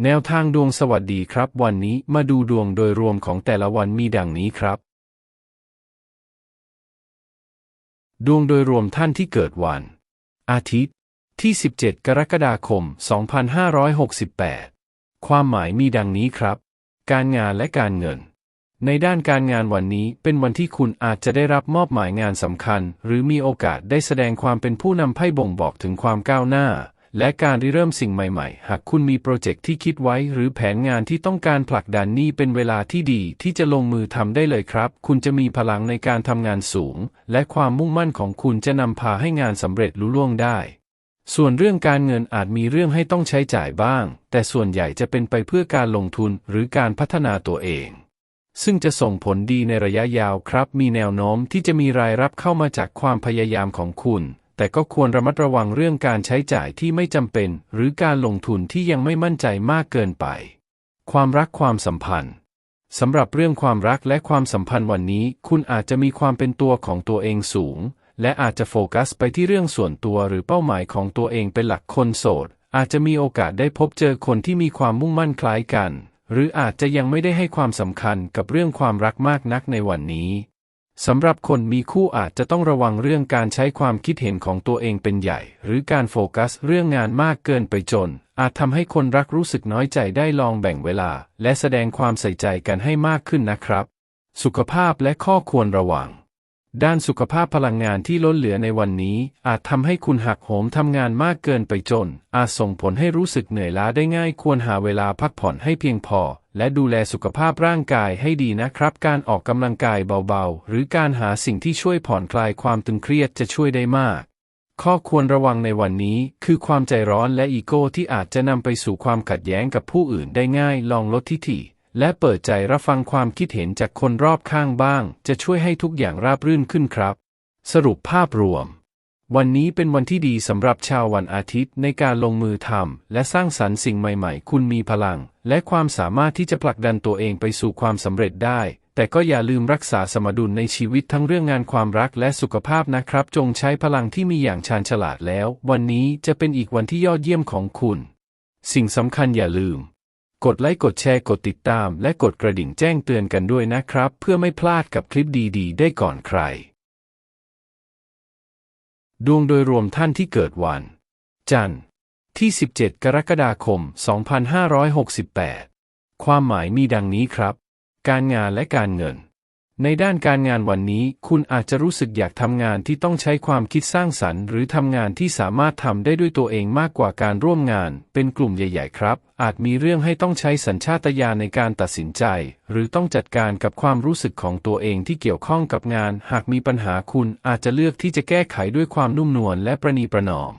แนวทางดวงสวัสดีครับ วันนี้มาดูดวงโดยรวมของแต่ละวันมีดังนี้ครับ ดวงโดยรวมท่านที่เกิดวัน อาทิตย์ ที่ 17 กรกฎาคม 2568 ความหมายมีดังนี้ครับ การงานและการเงิน ในด้านการงานวันนี้เป็นวันที่คุณอาจจะได้รับมอบหมายงานสำคัญ หรือมีโอกาสได้แสดงความเป็นผู้นำไพ่บ่งบอกถึงความก้าวหน้า และการริเริ่มสิ่งใหม่ๆ หากคุณมีโปรเจกต์ที่คิดไว้ หรือแผนงานที่ต้องการผลักดันนี่เป็นเวลาที่ดีที่จะลงมือทำได้เลยครับ คุณจะมีพลังในการทำงานสูง และความมุ่งมั่นของคุณจะนำพาให้งานสำเร็จลุล่วงได้ ส่วนเรื่องการเงินอาจมีเรื่องให้ต้องใช้จ่ายบ้าง แต่ส่วนใหญ่จะเป็นไปเพื่อการลงทุนหรือการพัฒนาตัวเองซึ่งจะส่งผลดีในระยะยาวครับ มีแนวโน้มที่จะมีรายรับเข้ามาจากความพยายามของคุณ แต่ก็ควรระมัดระวังเรื่องการใช้จ่ายที่ไม่จำเป็น หรือการลงทุนที่ยังไม่มั่นใจมากเกินไป ความรักความสัมพันธ์สำหรับเรื่องความรักและความสัมพันธ์วันนี้ คุณอาจจะมีความเป็นตัวของตัวเองสูง และอาจจะโฟกัสไปที่เรื่องส่วนตัวหรือเป้าหมายของตัวเองเป็นหลักคนโสด อาจจะมีโอกาสได้พบเจอคนที่มีความมุ่งมั่นคล้ายกัน หรืออาจจะยังไม่ได้ให้ความสำคัญกับเรื่องความรักมากนักในวันนี้ สำหรับคนมีคู่อาจจะต้องระวังเรื่องการใช้ความคิดเห็นของตัวเองเป็นใหญ่ หรือการโฟกัสเรื่องงานมากเกินไปจน อาจทำให้คนรักรู้สึกน้อยใจได้ลองแบ่งเวลา และแสดงความใส่ใจกันให้มากขึ้นนะครับ สุขภาพและข้อควรระวัง ด้านสุขภาพพลังงานที่ล้นเหลือในวันนี้ อาจทำให้คุณหักโหมทำงานมากเกินไปจน อาจส่งผลให้รู้สึกเหนื่อยล้าได้ง่ายควรหาเวลาพักผ่อนให้เพียงพอ และดูแลสุขภาพร่างกายให้ดีนะครับ การออกกำลังกายเบาๆ หรือการหาสิ่งที่ช่วยผ่อนคลายความตึงเครียดจะช่วยได้มาก ข้อควรระวังในวันนี้ คือความใจร้อนและอีโก้ที่อาจจะนำไปสู่ความขัดแย้งกับผู้อื่นได้ง่าย ลองลดทิฐิ และเปิดใจรับฟังความคิดเห็นจากคนรอบข้างบ้าง จะช่วยให้ทุกอย่างราบรื่นขึ้นครับ สรุปภาพรวม วันนี้เป็นวันที่ดีสำหรับชาววันอาทิตย์ในการลงมือทำและสร้างสรรค์สิ่งใหม่ๆ คุณมีพลัง และความสามารถที่จะผลักดันตัวเองไปสู่ความสำเร็จได้แต่ก็อย่าลืมรักษาสมดุลในชีวิตทั้งเรื่องงานความรักและสุขภาพนะครับ จงใช้พลังที่มีอย่างชาญฉลาดแล้ว วันนี้จะเป็นอีกวันที่ยอดเยี่ยมของคุณ สิ่งสำคัญอย่าลืม กดไลค์กดแชร์กดติดตาม และกดกระดิ่งแจ้งเตือนกันด้วยนะครับ เพื่อไม่พลาดกับคลิปดีๆ ได้ก่อนใคร ดวงโดยรวมท่านที่เกิดวัน จันทร์ที่ 17 กรกฎาคม 2568 ความหมายมีดังนี้ครับ การงานและการเงิน ในด้านการงานวันนี้ คุณอาจจะรู้สึกอยากทำงานที่ต้องใช้ความคิดสร้างสรรค์ หรือทำงานที่สามารถทำได้ด้วยตัวเองมากกว่าการร่วมงาน เป็นกลุ่มใหญ่ ๆ ครับ อาจมีเรื่องให้ต้องใช้สัญชาตญาณในการตัดสินใจ หรือต้องจัดการกับความรู้สึกของตัวเองที่เกี่ยวข้องกับงาน หากมีปัญหาคุณอาจจะเลือกที่จะแก้ไขด้วยความนุ่มนวลและประนีประนอม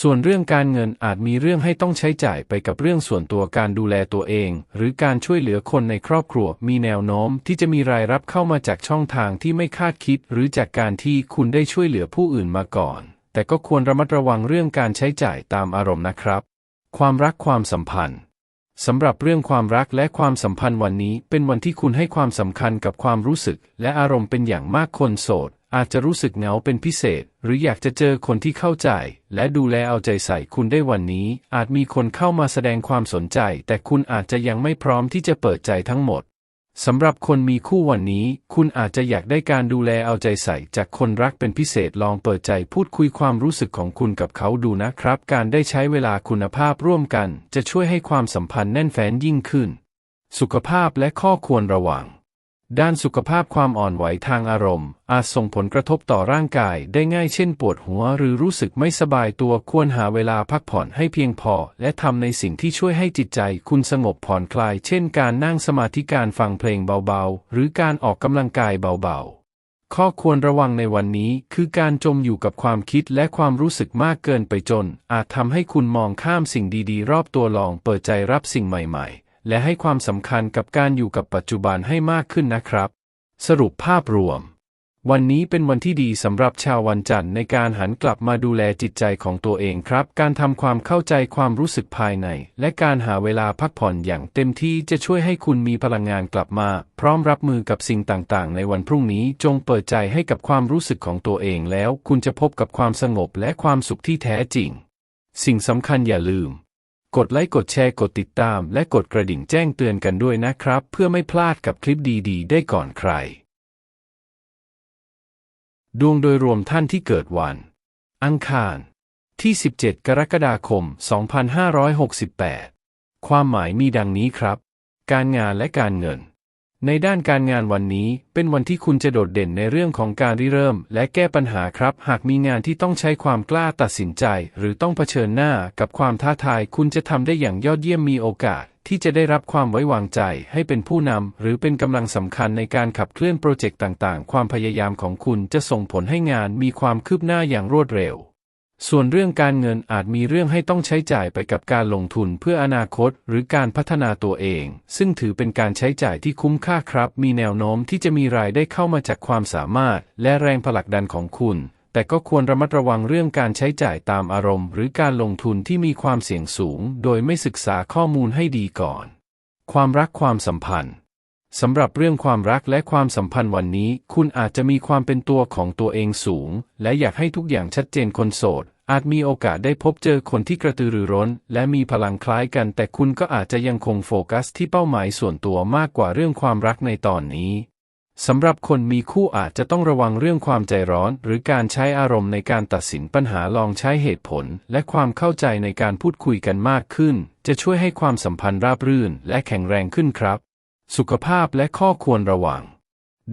ส่วนเรื่องการเงินอาจมีเรื่องให้ต้องใช้จ่ายไปกับเรื่องส่วนตัวการดูแลตัวเอง หรือการช่วยเหลือคนในครอบครัว มีแนวโน้มที่จะมีรายรับเข้ามาจากช่องทางที่ไม่คาดคิด หรือจากการที่คุณได้ช่วยเหลือผู้อื่นมาก่อน แต่ก็ควรระมัดระวังเรื่องการใช้จ่ายตามอารมณ์นะครับ ความรักความสัมพันธ์ สำหรับเรื่องความรักและความสัมพันธ์วันนี้เป็นวันที่คุณให้ความสำคัญกับความรู้สึก และอารมณ์เป็นอย่างมากคนโสด อาจจะรู้สึกเหงาเป็นพิเศษ หรืออยากจะเจอคนที่เข้าใจ และดูแลเอาใจใส่คุณได้วันนี้ อาจมีคนเข้ามาแสดงความสนใจ แต่คุณอาจจะยังไม่พร้อมที่จะเปิดใจทั้งหมด สำหรับคนมีคู่วันนี้ คุณอาจจะอยากได้การดูแลเอาใจใส่จากคนรักเป็นพิเศษลองเปิดใจพูดคุยความรู้สึกของคุณกับเขาดูนะครับ การได้ใช้เวลาคุณภาพร่วมกัน จะช่วยให้ความสัมพันธ์แน่นแฟ้นยิ่งขึ้น สุขภาพและข้อควรระวัง ด้านสุขภาพความอ่อนไหวทางอารมณ์ อาจส่งผลกระทบต่อร่างกายได้ง่ายเช่นปวดหัวหรือรู้สึกไม่สบายตัวควรหาเวลาพักผ่อนให้เพียงพอ และทำในสิ่งที่ช่วยให้จิตใจคุณสงบผ่อนคลาย เช่นการนั่งสมาธิการฟังเพลงเบาๆ หรือการออกกำลังกายเบาๆ ข้อควรระวังในวันนี้คือการจมอยู่กับความคิดและความรู้สึกมากเกินไปจน อาจทำให้คุณมองข้ามสิ่งดีๆ รอบตัวลองเปิดใจรับสิ่งใหม่ ๆ และให้ความสำคัญกับการอยู่กับปัจจุบันให้มากขึ้นนะครับ สรุปภาพรวม วันนี้เป็นวันที่ดีสำหรับชาววันจันทร์ในการหันกลับมาดูแลจิตใจของตัวเองครับ การทำความเข้าใจความรู้สึกภายใน และการหาเวลาพักผ่อนอย่างเต็มที่จะช่วยให้คุณมีพลังงานกลับมา พร้อมรับมือกับสิ่งต่างๆ ในวันพรุ่งนี้จงเปิดใจให้กับความรู้สึกของตัวเองแล้วคุณจะพบกับความสงบและความสุขที่แท้จริง สิ่งสำคัญอย่าลืม กดไลค์กดแชร์กดติดตาม และกดกระดิ่งแจ้งเตือนกันด้วยนะครับ เพื่อไม่พลาดกับคลิปดีๆ ได้ก่อนใคร ดวงโดยรวมท่านที่เกิดวัน อังคาร ที่ 17 กรกฎาคม 2568 ความหมายมีดังนี้ครับ การงานและการเงิน ในด้านการงานวันนี้เป็นวันที่คุณจะโดดเด่นในเรื่องของการริเริ่ม และแก้ปัญหาครับ หากมีงานที่ต้องใช้ความกล้าตัดสินใจ หรือต้องเผชิญหน้ากับความท้าทาย คุณจะทำได้อย่างยอดเยี่ยมมีโอกาส ที่จะได้รับความไว้วางใจ ให้เป็นผู้นำหรือเป็นกำลังสำคัญในการขับเคลื่อนโปรเจกต์ต่างๆ ความพยายามของคุณจะส่งผลให้งานมีความคืบหน้าอย่างรวดเร็ว ส่วนเรื่องการเงินอาจมีเรื่องให้ต้องใช้จ่ายไปกับการลงทุนเพื่ออนาคตหรือการพัฒนาตัวเอง ซึ่งถือเป็นการใช้จ่ายที่คุ้มค่าครับ มีแนวโน้มที่จะมีรายได้เข้ามาจากความสามารถ และแรงผลักดันของคุณ แต่ก็ควรระมัดระวังเรื่องการใช้จ่ายตามอารมณ์ หรือการลงทุนที่มีความเสี่ยงสูง โดยไม่ศึกษาข้อมูลให้ดีก่อน ความรักความสัมพันธ์ สำหรับเรื่องความรักและความสัมพันธ์วันนี้ คุณอาจจะมีความเป็นตัวของตัวเองสูง และอยากให้ทุกอย่างชัดเจนคนโสด อาจมีโอกาสได้พบเจอคนที่กระตือรือร้น และมีพลังคล้ายกัน แต่คุณก็อาจจะยังคงโฟกัสที่เป้าหมายส่วนตัวมากกว่าเรื่องความรักในตอนนี้สำหรับคนมีคู่อาจจะต้องระวังเรื่องความใจร้อน หรือการใช้อารมณ์ในการตัดสินปัญหาลองใช้เหตุผล และความเข้าใจในการพูดคุยกันมากขึ้น จะช่วยให้ความสัมพันธ์ราบรื่น และแข็งแรงขึ้นครับ สุขภาพและข้อควรระวัง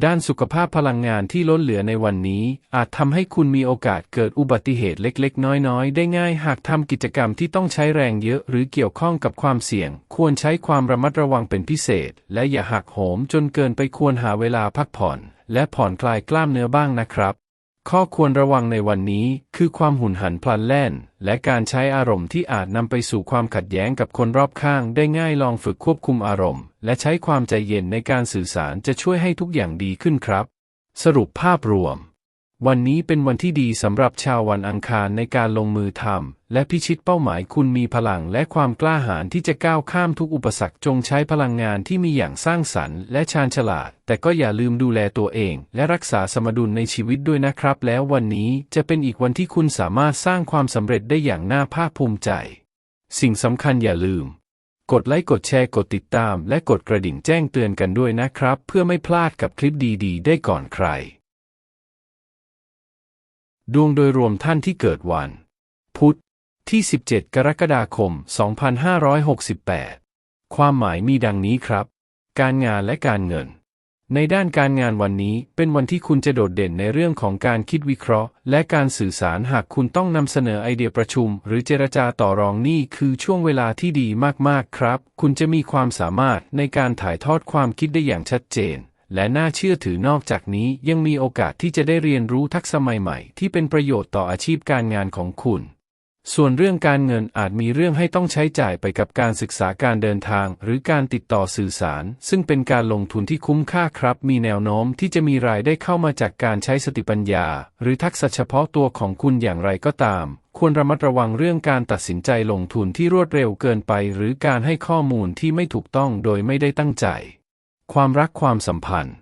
ด้านสุขภาพพลังงานที่ล้นเหลือในวันนี้ อาจทำให้คุณมีโอกาสเกิดอุบัติเหตุเล็กๆ น้อยๆ ได้ง่ายหากทำกิจกรรมที่ต้องใช้แรงเยอะหรือเกี่ยวข้องกับความเสี่ยง ควรใช้ความระมัดระวังเป็นพิเศษ และอย่าหักโหมจนเกินไปควรหาเวลาพักผ่อน และผ่อนคลายกล้ามเนื้อบ้างนะครับ ข้อควรระวังในวันนี้คือความหุนหันพลันแล่น และการใช้อารมณ์ที่อาจนำไปสู่ความขัดแย้งกับคนรอบข้างได้ง่ายลองฝึกควบคุมอารมณ์ และใช้ความใจเย็นในการสื่อสารจะช่วยให้ทุกอย่างดีขึ้นครับ สรุปภาพรวม วันนี้เป็นวันที่ดีสำหรับชาววันอังคารในการลงมือทำและพิชิตเป้าหมายคุณมีพลังและความกล้าหาญที่จะก้าวข้ามทุกอุปสรรคจงใช้พลังงานที่มีอย่างสร้างสรรค์และชาญฉลาด แต่ก็อย่าลืมดูแลตัวเอง และรักษาสมดุลในชีวิตด้วยนะครับ แล้ววันนี้จะเป็นอีกวันที่คุณสามารถสร้างความสำเร็จได้อย่างน่าภาคภูมิใจ สิ่งสำคัญอย่าลืม กดไลค์กดแชร์กดติดตาม และกดกระดิ่งแจ้งเตือนกันด้วยนะครับ เพื่อไม่พลาดกับคลิปดี ๆ ได้ก่อนใคร ดวงโดยรวมท่านที่เกิดวัน พุธที่ 17 กรกฎาคม 2568 ความหมายมีดังนี้ครับ การงานและการเงิน ในด้านการงานวันนี้เป็นวันที่คุณจะโดดเด่นในเรื่องของการคิดวิเคราะห์ และการสื่อสารหากคุณต้องนำเสนอไอเดียประชุม หรือเจรจาต่อรองนี่คือช่วงเวลาที่ดีมากๆครับ คุณจะมีความสามารถในการถ่ายทอดความคิดได้อย่างชัดเจน และน่าเชื่อถือนอกจากนี้ยังมีโอกาสที่จะได้เรียนรู้ทักษะใหม่ๆ ที่เป็นประโยชน์ต่ออาชีพการงานของคุณ ส่วนเรื่องการเงินอาจมีเรื่องให้ต้องใช้จ่ายไปกับการศึกษาการเดินทาง หรือการติดต่อสื่อสาร ซึ่งเป็นการลงทุนที่คุ้มค่าครับ มีแนวโน้มที่จะมีรายได้เข้ามาจากการใช้สติปัญญา หรือทักษะเฉพาะตัวของคุณอย่างไรก็ตาม ควรระมัดระวังเรื่องการตัดสินใจลงทุนที่รวดเร็วเกินไป หรือการให้ข้อมูลที่ไม่ถูกต้องโดยไม่ได้ตั้งใจ ความรักความสัมพันธ์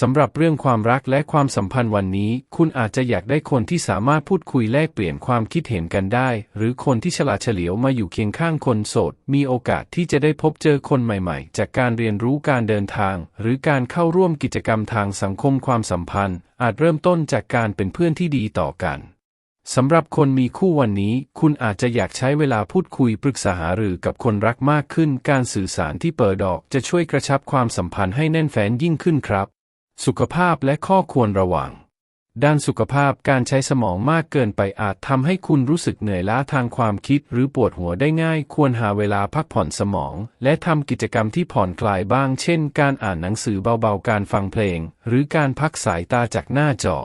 สำหรับเรื่องความรักและความสัมพันธ์วันนี้ คุณอาจจะอยากได้คนที่สามารถพูดคุยแลกเปลี่ยนความคิดเห็นกันได้ หรือคนที่ฉลาดเฉลียวมาอยู่เคียงข้างคนโสด มีโอกาสที่จะได้พบเจอคนใหม่ๆ จากการเรียนรู้การเดินทาง หรือการเข้าร่วมกิจกรรมทางสังคมความสัมพันธ์ อาจเริ่มต้นจากการเป็นเพื่อนที่ดีต่อกัน สำหรับคนมีคู่วันนี้ คุณอาจจะอยากใช้เวลาพูดคุยปรึกษาหารือกับคนรักมากขึ้น การสื่อสารที่เปิดดอกจะช่วยกระชับความสัมพันธ์ให้แน่นแฟ้นยิ่งขึ้นครับ สุขภาพและข้อควรระวัง ด้านสุขภาพการใช้สมองมากเกินไปอาจทำให้คุณรู้สึกเหนื่อยล้าทางความคิดหรือปวดหัวได้ง่าย ควรหาเวลาพักผ่อนสมอง และทำกิจกรรมที่ผ่อนคลายบ้าง เช่น การอ่านหนังสือเบาๆ การฟังเพลง หรือการพักสายตาจากหน้าจอ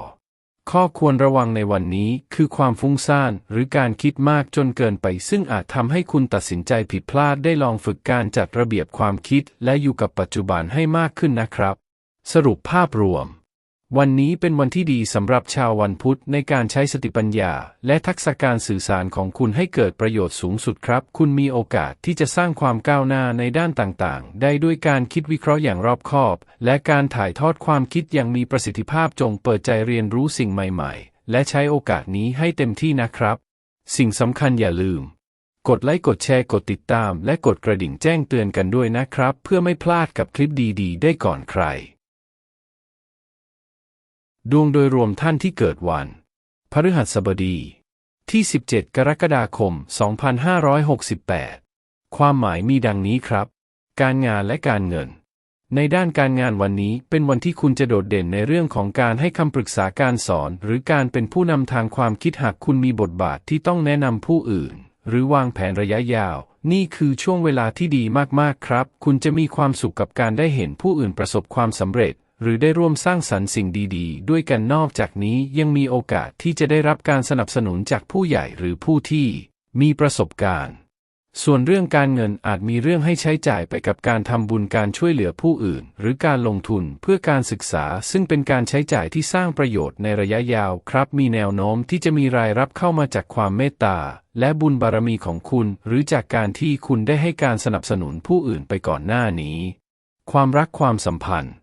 ข้อควรระวังในวันนี้คือความฟุ้งซ่านหรือการคิดมากจนเกินไป ซึ่งอาจทำให้คุณตัดสินใจผิดพลาดได้ลองฝึกการจัดระเบียบความคิดและอยู่กับปัจจุบันให้มากขึ้นนะครับ สรุปภาพรวม วันนี้เป็นวันที่ดีสำหรับชาววันพุธในการใช้สติปัญญา และทักษะการสื่อสารของคุณให้เกิดประโยชน์สูงสุดครับ คุณมีโอกาสที่จะสร้างความก้าวหน้าในด้านต่างๆ ได้ด้วยการคิดวิเคราะห์อย่างรอบคอบ และการถ่ายทอดความคิดอย่างมีประสิทธิภาพจงเปิดใจเรียนรู้สิ่งใหม่ๆ และใช้โอกาสนี้ให้เต็มที่นะครับ สิ่งสำคัญอย่าลืม กดไลค์กดแชร์กดติดตาม และกดกระดิ่งแจ้งเตือนกันด้วยนะครับ เพื่อไม่พลาดกับคลิปดี ๆ ได้ก่อนใคร ดวงโดยรวมท่านที่เกิดวัน พฤหัสบดี ที่ 17 กรกฎาคม 2568 ความหมายมีดังนี้ครับ การงานและการเงิน ในด้านการงานวันนี้เป็นวันที่คุณจะโดดเด่นในเรื่องของการให้คำปรึกษาการสอน หรือการเป็นผู้นำทางความคิดหากคุณมีบทบาทที่ต้องแนะนำผู้อื่น หรือวางแผนระยะยาว นี่คือช่วงเวลาที่ดีมากๆครับ คุณจะมีความสุขกับการได้เห็นผู้อื่นประสบความสำเร็จ หรือได้ร่วมสร้างสรรค์สิ่งดี ๆ ด้วยกันนอกจากนี้ยังมีโอกาสที่จะได้รับการสนับสนุนจากผู้ใหญ่หรือผู้ที่มีประสบการณ์ ส่วนเรื่องการเงินอาจมีเรื่องให้ใช้จ่ายไปกับการทำบุญการช่วยเหลือผู้อื่น หรือการลงทุนเพื่อการศึกษา ซึ่งเป็นการใช้จ่ายที่สร้างประโยชน์ในระยะยาวครับ มีแนวโน้มที่จะมีรายรับเข้ามาจากความเมตตา และบุญบารมีของคุณ หรือจากการที่คุณได้ให้การสนับสนุนผู้อื่นไปก่อนหน้านี้ ความรักความสัมพันธ์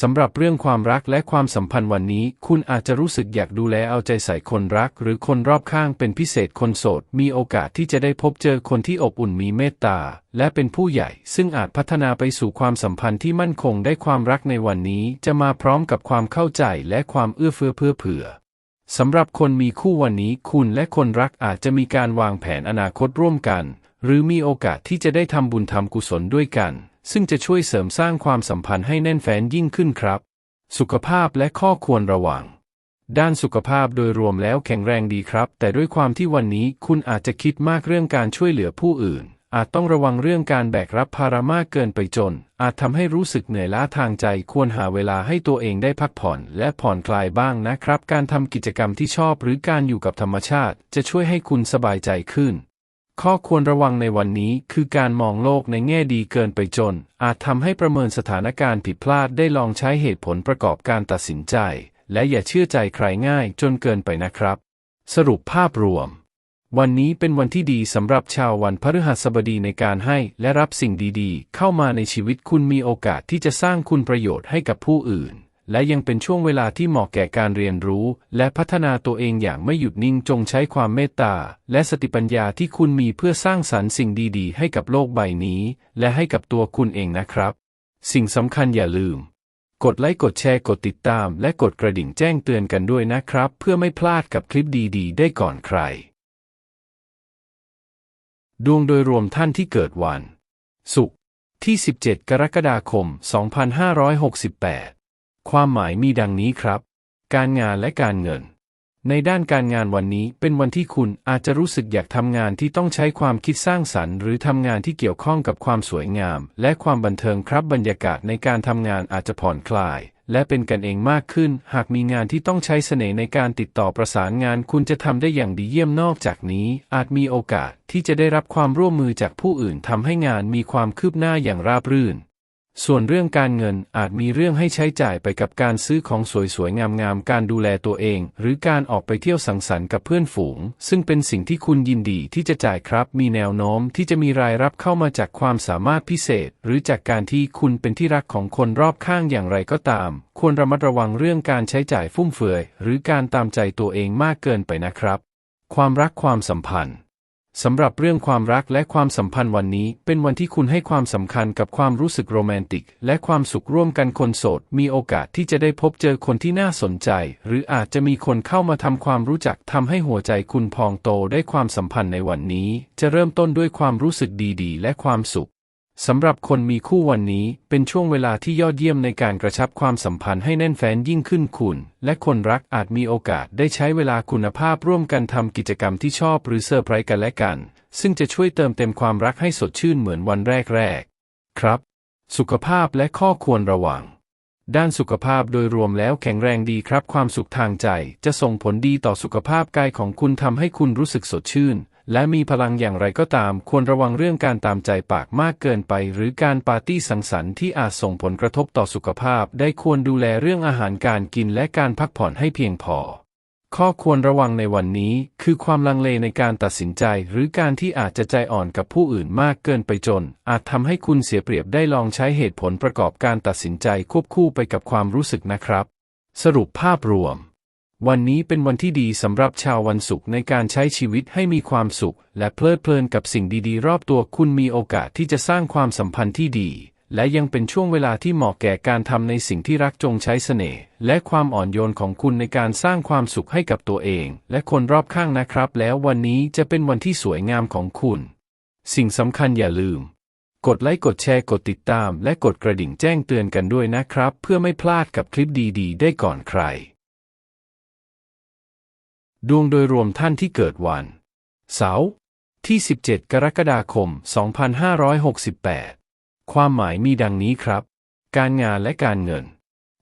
สำหรับเรื่องความรักและความสัมพันธ์วันนี้ คุณอาจจะรู้สึกอยากดูแลเอาใจใส่คนรัก หรือคนรอบข้างเป็นพิเศษคนโสด มีโอกาสที่จะได้พบเจอคนที่อบอุ่นมีเมตตา และเป็นผู้ใหญ่ ซึ่งอาจพัฒนาไปสู่ความสัมพันธ์ที่มั่นคงได้ความรักในวันนี้ จะมาพร้อมกับความเข้าใจและความเอื้อเฟื้อเพื่อเผื่อสำหรับคนมีคู่วันนี้ คุณและคนรักอาจจะมีการวางแผนอนาคตร่วมกัน หรือมีโอกาสที่จะได้ทำบุญทำกุศลด้วยกัน ซึ่งจะช่วยเสริมสร้างความสัมพันธ์ให้แน่นแฟ้นยิ่งขึ้นครับ สุขภาพและข้อควรระวัง ด้านสุขภาพโดยรวมแล้วแข็งแรงดีครับ แต่ด้วยความที่วันนี้คุณอาจจะคิดมากเรื่องการช่วยเหลือผู้อื่น อาจต้องระวังเรื่องการแบกรับภาระมากเกินไปจน อาจทำให้รู้สึกเหนื่อยล้าทางใจ ควรหาเวลาให้ตัวเองได้พักผ่อน และผ่อนคลายบ้างนะครับ การทำกิจกรรมที่ชอบหรือการอยู่กับธรรมชาติ จะช่วยให้คุณสบายใจขึ้น ข้อควรระวังในวันนี้คือการมองโลกในแง่ดีเกินไปจน อาจทำให้ประเมินสถานการณ์ผิดพลาดได้ลองใช้เหตุผลประกอบการตัดสินใจ และอย่าเชื่อใจใครง่ายจนเกินไปนะครับ สรุปภาพรวม วันนี้เป็นวันที่ดีสำหรับชาววันพฤหัสบดีในการให้และรับสิ่งดีๆ เข้ามาในชีวิตคุณมีโอกาสที่จะสร้างคุณประโยชน์ให้กับผู้อื่น และยังเป็นช่วงเวลาที่เหมาะแก่การเรียนรู้ และพัฒนาตัวเองอย่างไม่หยุดนิ่งจงใช้ความเมตตา และสติปัญญาที่คุณมีเพื่อสร้างสรรค์สิ่งดีๆ ให้กับโลกใบนี้ และให้กับตัวคุณเองนะครับ สิ่งสำคัญอย่าลืม กดไลค์กดแชร์กดติดตาม และกดกระดิ่งแจ้งเตือนกันด้วยนะครับ เพื่อไม่พลาดกับคลิปดีๆ ได้ก่อนใคร ดวงโดยรวมท่านที่เกิดวัน ศุกร์ที่ 17 กรกฎาคม 2568 ความหมายมีดังนี้ครับ การงานและการเงิน ในด้านการงานวันนี้เป็นวันที่คุณอาจจะรู้สึกอยากทำงานที่ต้องใช้ความคิดสร้างสรรค์ หรือทำงานที่เกี่ยวข้องกับความสวยงาม และความบันเทิงครับบรรยากาศในการทำงานอาจจะผ่อนคลาย และเป็นกันเองมากขึ้น หากมีงานที่ต้องใช้เสน่ห์ในการติดต่อประสานงานคุณจะทำได้อย่างดีเยี่ยมนอกจากนี้ อาจมีโอกาสที่จะได้รับความร่วมมือจากผู้อื่นทำให้งานมีความคืบหน้าอย่างราบรื่น ส่วนเรื่องการเงินอาจมีเรื่องให้ใช้จ่ายไปกับการซื้อของสวยๆ งามๆ การดูแลตัวเอง หรือการออกไปเที่ยวสังสรรค์กับเพื่อนฝูง ซึ่งเป็นสิ่งที่คุณยินดีที่จะจ่ายครับ มีแนวโน้มที่จะมีรายรับเข้ามาจากความสามารถพิเศษ หรือจากการที่คุณเป็นที่รักของคนรอบข้างอย่างไรก็ตาม ควรระมัดระวังเรื่องการใช้จ่ายฟุ่มเฟือย หรือการตามใจตัวเองมากเกินไปนะครับ ความรักความสัมพันธ์ สำหรับเรื่องความรักและความสัมพันธ์วันนี้ เป็นวันที่คุณให้ความสำคัญกับความรู้สึกโรแมนติก และความสุขร่วมกันคนโสด มีโอกาสที่จะได้พบเจอคนที่น่าสนใจ หรืออาจจะมีคนเข้ามาทำความรู้จักทำให้หัวใจคุณพองโตได้ความสัมพันธ์ในวันนี้ จะเริ่มต้นด้วยความรู้สึกดีๆ และความสุข สำหรับคนมีคู่วันนี้เป็นช่วงเวลาที่ยอดเยี่ยมในการกระชับความสัมพันธ์ให้แน่นแฟ้นยิ่งขึ้นคุณ และคนรักอาจมีโอกาสได้ใช้เวลาคุณภาพร่วมกันทำกิจกรรมที่ชอบหรือเซอร์ไพรส์กันและกัน ซึ่งจะช่วยเติมเต็มความรักให้สดชื่นเหมือนวันแรกๆ ครับ สุขภาพและข้อควรระวัง ด้านสุขภาพโดยรวมแล้วแข็งแรงดีครับ ความสุขทางใจ จะส่งผลดีต่อสุขภาพกายของคุณทำให้คุณรู้สึกสดชื่น และมีพลังอย่างไรก็ตามควรระวังเรื่องการตามใจปากมากเกินไป หรือการปาร์ตี้สังสรรค์ที่อาจส่งผลกระทบต่อสุขภาพ ได้ควรดูแลเรื่องอาหารการกินและการพักผ่อนให้เพียงพอ ข้อควรระวังในวันนี้คือความลังเลในการตัดสินใจ หรือการที่อาจจะใจอ่อนกับผู้อื่นมากเกินไปจน อาจทำให้คุณเสียเปรียบได้ลองใช้เหตุผลประกอบการตัดสินใจควบคู่ไปกับความรู้สึกนะครับ สรุปภาพรวม วันนี้เป็นวันที่ดีสำหรับชาววันศุกร์ในการใช้ชีวิตให้มีความสุข และเพลิดเพลินกับสิ่งดีๆ รอบตัวคุณมีโอกาสที่จะสร้างความสัมพันธ์ที่ดี และยังเป็นช่วงเวลาที่เหมาะแก่การทำในสิ่งที่รักจงใช้เสน่ห์และความอ่อนโยนของคุณในการสร้างความสุขให้กับตัวเอง และคนรอบข้างนะครับ แล้ววันนี้จะเป็นวันที่สวยงามของคุณ สิ่งสำคัญอย่าลืม กดไลค์กดแชร์กดติดตาม และกดกระดิ่งแจ้งเตือนกันด้วยนะครับ เพื่อไม่พลาดกับคลิปดี ๆ ได้ก่อนใคร ดวงโดยรวมท่านที่เกิดวัน เสาร์ที่ 17 กรกฎาคม 2568 ความหมายมีดังนี้ครับ การงานและการเงิน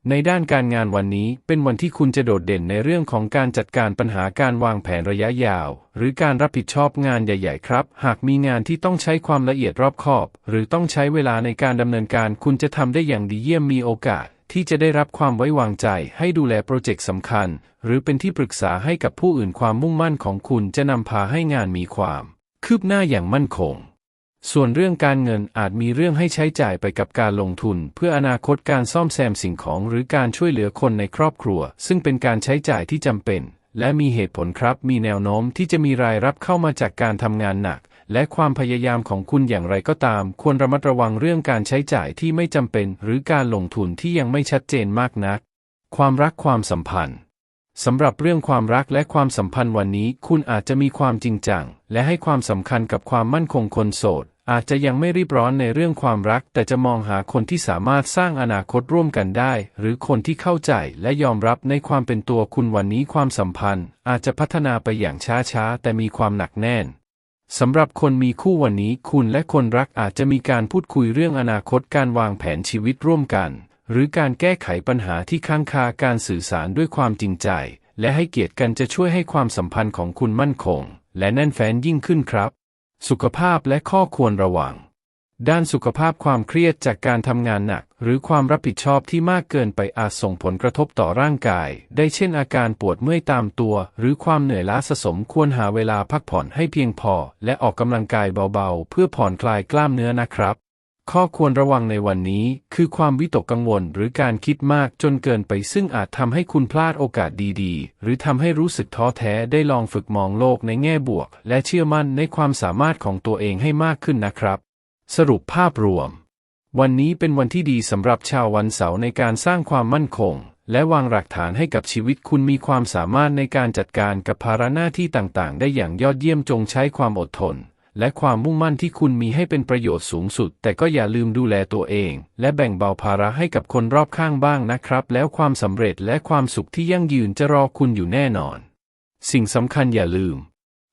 ในด้านการงานวันนี้เป็นวันที่คุณจะโดดเด่นในเรื่องของการจัดการปัญหาการวางแผนระยะยาว หรือการรับผิดชอบงานใหญ่ ๆ ครับ หากมีงานที่ต้องใช้ความละเอียดรอบคอบ หรือต้องใช้เวลาในการดำเนินการคุณจะทำได้อย่างดีเยี่ยมมีโอกาส ที่จะได้รับความไว้วางใจให้ดูแลโปรเจกต์สำคัญ หรือเป็นที่ปรึกษาให้กับผู้อื่นความมุ่งมั่นของคุณจะนำพาให้งานมีความ คืบหน้าอย่างมั่นคง ส่วนเรื่องการเงินอาจมีเรื่องให้ใช้จ่ายไปกับการลงทุน เพื่ออนาคตการซ่อมแซมสิ่งของหรือการช่วยเหลือคนในครอบครัว ซึ่งเป็นการใช้จ่ายที่จำเป็น และมีเหตุผลครับ มีแนวโน้มที่จะมีรายรับเข้ามาจากการทำงานหนัก และความพยายามของคุณอย่างไรก็ตาม ควรระมัดระวังเรื่องการใช้จ่ายที่ไม่จำเป็น หรือการลงทุนที่ยังไม่ชัดเจนมากนัก ความรักความสัมพันธ์สำหรับเรื่องความรักและความสัมพันธ์วันนี้ คุณอาจจะมีความจริงจัง และให้ความสำคัญกับความมั่นคงคนโสด อาจจะยังไม่รีบร้อนในเรื่องความรัก แต่จะมองหาคนที่สามารถสร้างอนาคตร่วมกันได้ หรือคนที่เข้าใจและยอมรับในความเป็นตัวคุณวันนี้ความสัมพันธ์ อาจจะพัฒนาไปอย่างช้าๆแต่มีความหนักแน่น สำหรับคนมีคู่วันนี้คุณและคนรักอาจจะมีการพูดคุยเรื่องอนาคตการวางแผนชีวิตร่วมกัน หรือการแก้ไขปัญหาที่ค้างคาการสื่อสารด้วยความจริงใจ และให้เกียรติกันจะช่วยให้ความสัมพันธ์ของคุณมั่นคง และแน่นแฟ้นยิ่งขึ้นครับ สุขภาพและข้อควรระวัง ด้านสุขภาพความเครียดจากการทำงานหนัก หรือความรับผิดชอบที่มากเกินไปอาจส่งผลกระทบต่อร่างกาย ได้เช่นอาการปวดเมื่อยตามตัว หรือความเหนื่อยล้าสะสมควรหาเวลาพักผ่อนให้เพียงพอ และออกกำลังกายเบาๆ เพื่อผ่อนคลายกล้ามเนื้อนะครับ ข้อควรระวังในวันนี้ คือความวิตกกังวล หรือการคิดมากจนเกินไป ซึ่งอาจทำให้คุณพลาดโอกาสดีๆ หรือทำให้รู้สึกท้อแท้ได้ลองฝึกมองโลกในแง่บวก และเชื่อมั่นในความสามารถของตัวเองให้มากขึ้นนะครับ สรุปภาพรวม วันนี้เป็นวันที่ดีสำหรับชาววันเสาร์ในการสร้างความมั่นคง และวางหลักฐานให้กับชีวิตคุณมีความสามารถในการจัดการกับภาระหน้าที่ต่างๆ ได้อย่างยอดเยี่ยมจงใช้ความอดทน และความมุ่งมั่นที่คุณมีให้เป็นประโยชน์สูงสุด แต่ก็อย่าลืมดูแลตัวเอง และแบ่งเบาภาระให้กับคนรอบข้างบ้างนะครับ แล้วความสำเร็จและความสุขที่ยั่งยืนจะรอคุณอยู่แน่นอน สิ่งสำคัญอย่าลืม